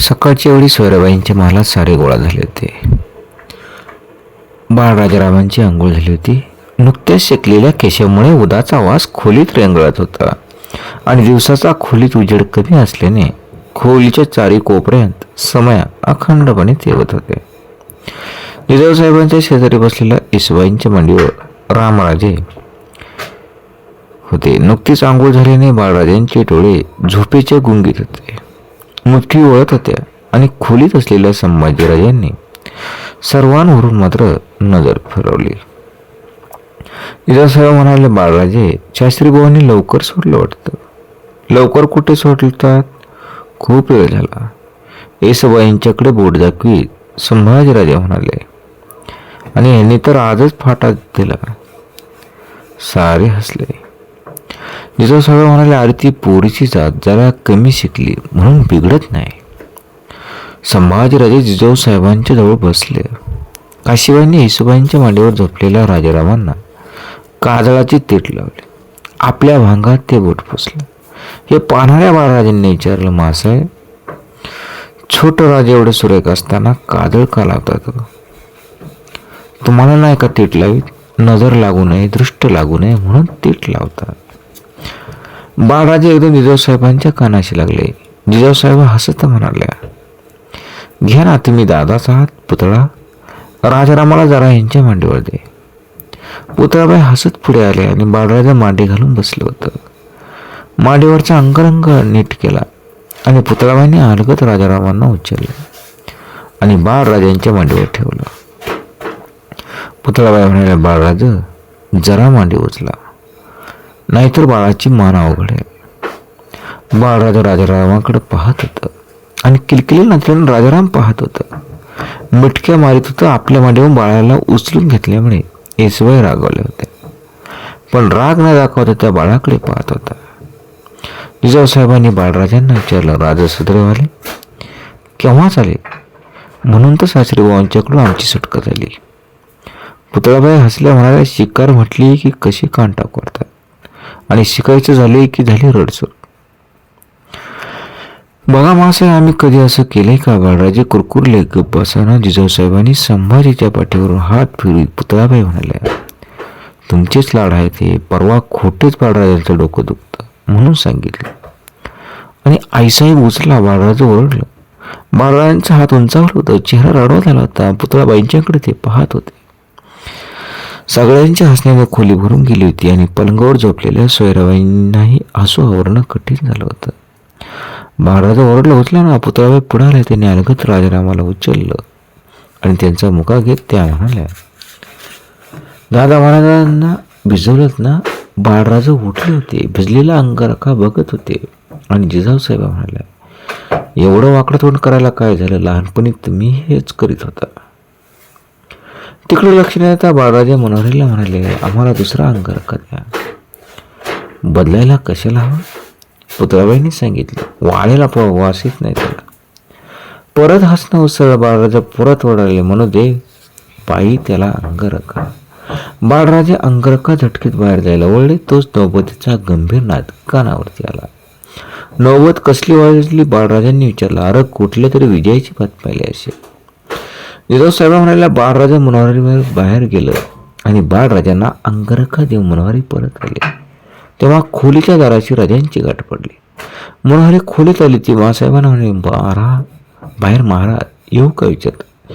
सकाळच्या वेळी सोयराबाईंच्या महालात सारे गोळा झाले होते. बाळराजारामांची आंघोळ झाली होती. नुकत्याच शेकलेल्या केशामुळे उदाचा वास खोलीत रेंगळत होता. आणि दिवसाचा खोलीत उजेड कमी असल्याने खोलीच्या चारी कोपऱ्यात समया अखंडपणे तेवत होते. जिजाऊसाहेबांच्या शेजारी बसलेल्या इसबाईंच्या मांडीवर रामराजे होते. नुकतीच आंघोळ झाल्याने बाळराजांचे डोळे झोपेच्या गुंगीत होते. मुठी वळत होत्या आणि खोलीत असलेल्या संभाजीराजांनी सर्वांवरून मात्र नजर फिरवली. जिजासाहेब म्हणाले बाळराजे शास्त्रीभाऊंनी लवकर सोडलं वाटतं. लवकर कुठे सोडतात? खूप वेळ झाला. येसबाईंच्याकडे बोट दाखवीत संभाजीराजे म्हणाले. आणि यांनी तर आजच फाटा दिला. सारे हसले. जिजाऊसाहेब म्हणाले अरे ती पोरीची जात जरा कमी शिकली म्हणून बिघडत नाही. संभाजीराजे जिजाऊसाहेबांच्या जवळ बसले. काशीबाईंनी येसुबाईंच्या मांडीवर झोपलेल्या राजारामांना काजळाची तीट लावली. आपल्या भांगात ते बोट पुसलं. हे पाहणाऱ्या बाळराजांनी विचारलं मासाहेब छोटं राजे एवढे सुरेख असताना काजळ का लावतात तुम्हाला नाही का तीट लावीत? नजर लागू नये दृष्ट लागू नये म्हणून तीट लावतात. बाळराजे एकदम जिजाऊसाहेबांच्या कानाशी लागले. जिजाऊसाहेब हसत म्हणाल्या घ्या ना तुम्ही दादाचा हात पुतळा. राजारामाला जरा यांच्या मांडीवर दे. पुतळाबाई हसत पुढे आले आणि बाळराजा मांडी घालून बसलं होतं. मांडीवरचा अंगरंग नीट केला आणि पुतळाबाईने अलगत राजारामांना उचललं आणि बाळराजांच्या मांडीवर ठेवलं. पुतळाबाई म्हणाले बाळराज जरा मांडी उचला. नाहीतर बाळाची मान अवघड आहे. बाळराजा राजारामाकडे पाहत होतं. आणि किलकिली नसल्यानं राजाराम पाहत होतं. मिटक्या मारित होतं आपल्या मांडीवर बाळाला उचलून घेतल्यामुळे येसबाई रागवले होते. पण राग न दाखवता त्या बाळाकडे पाहत होता. जिजाऊसाहेबांनी बाळराजांना विचारलं राजा सुधरेवाले केव्हाच आले? म्हणून तर सासरीबाबांच्याकडून आमची सुटका झाली. पुतळाबाई हसल्या म्हणाल्या शिकार म्हटली की कशी कान टाकवत आणि शिकायचं झाले की झाली रडसर बघा मासे आम्ही कधी असं केलंय का? बाळराजे कुरकुरले गप्प बसाना जिजाऊसाहेबांनी संभाजीच्या पाठीवरून हात फिरवीत पुतळाबाई म्हणाल्या तुमचेच लाड आहे ते परवा खोटेच बाळराजांचं डोकं दुखतं म्हणून सांगितलं. आणि आईसाहेब उचला बाळराज ओरडलं. बाळराजांचा हात उंचावर होता चेहरा रडवत आला होता पुतळाबाईंच्याकडे ते पाहत होते. सगळ्यांच्या हसण्याने खोली भरून गेली होती आणि पलंगावर झोपलेल्या सोयराबाईंनाही हसू आवरणं कठीण झालं होतं. महाराज ओरडलं उचला ना पुतळाबाई पुढे आले त्यांनी अलगत राजारामाला उचललं आणि त्यांचा मुका घेत त्या म्हणाल्या दादा महाराजांना भिजवलंच ना बाळराज उठले होते भिजलेला अंगारखा बघत होते. आणि जिजाऊसाहेब म्हणाल्या एवढं वाकडं तोंड करायला काय झालं? लहानपणी तुम्ही हेच करीत होता. तिकडे लक्ष न देता बाळराजे मनोहरीला म्हणाले आम्हाला दुसरा अंगारखा द्या बदलायला कशाला हवं? पुतळाबाईंनी सांगितलं वाळेला प वास येत नाही त्याला. परत हसणं उसळलं बाळराजा परत वळाले म्हणू दे पायी त्याला अंगरखा बाळराजे अंगरखा झटकीत बाहेर जायला वळले तोच नौबतीचा गंभीर नाद कानावरती आला. नौबत कसली वाजली बाळराजांनी विचारलं अरे कुठल्या तरी विजयाची बातमी आली असेल जिजाऊ साहेब बाळराजा मनोहरीवर बाहेर गेलं आणि बाळराजांना अंगरखा देऊन मनोहरी परत आले. तेव्हा खोलीच्या दाराची राजांची गाठ पडली. मनोहरी खोलीत आली ती मासाहेबांना म्हणे बारा बाहेर महाराज येऊ का विचारत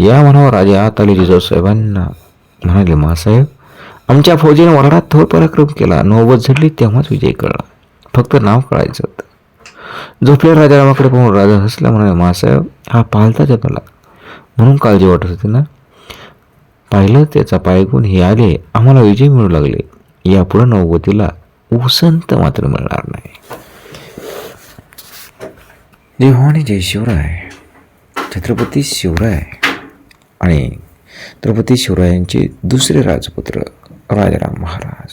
या म्हणावर राजा आत आले जिजाऊ साहेबांना. म्हणाले महासाहेब आमच्या फौजीने वरडात थोर पराक्रम केला. नौबत झडली तेव्हाच विजय कळला. फक्त नाव कळायचं होतं. झोपल्या राजारामाकडे पाहून राजा हसला म्हणाले महासाहेब हा पालता जगला म्हणून काळजी वाटत होती ना? पाहिलं त्याचा पायगुण हे आले आम्हाला विजय मिळू लागले. यापुढे नववतीला उसंत मात्र मिळणार नाही. देवाणी जय शिवराय छत्रपती शिवराय आणि छत्रपती शिवरायांचे दुसरे राजपुत्र राजाराम महाराज.